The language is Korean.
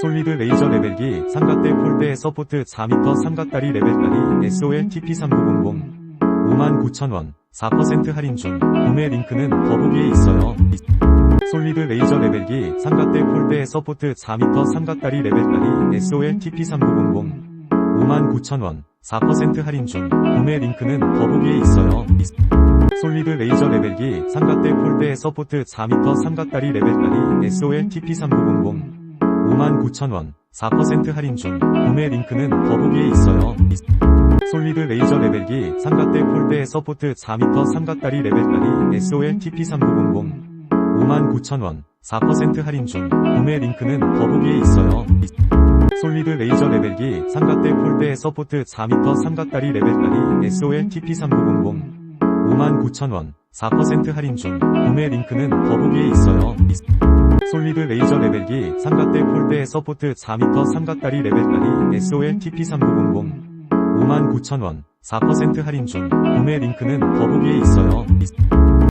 솔리드 레이저 레벨기 삼각대 폴대 서포트 4m 삼각다리 레벨다리 SOL TP3900 59,000원. 4% 할인 중. 구매 링크는 더보기에 있어요. 솔리드 레이저 레벨기 삼각대 폴대 서포트 4m 삼각다리 레벨다리 SOL TP3900 59,000원. 4% 할인 중. 구매 링크는 더보기에 있어요. 솔리드 레이저 레벨기 삼각대 폴대 서포트 4m 삼각다리 레벨다리 SOL TP3900 59,000원 4% 할인 중 구매 링크는 더보기에 있어요. 솔리드 레이저 레벨기 삼각대 폴대 서포트 4m 삼각다리 레벨다리 SOL TP3900 59,000원 4% 할인 중 구매 링크는 더보기에 있어요. 솔리드 레이저 레벨기 삼각대 폴대 서포트 4m 삼각다리 레벨다리 SOL TP3900 59,000원 4% 할인 중 구매 링크는 더보기에 있어요. 솔리드 레이저 레벨기 삼각대 폴대 서포트 4m 삼각다리 레벨다리 SOL TP3900 59,000원 4% 할인 중 구매 링크는 더보기에 있어요.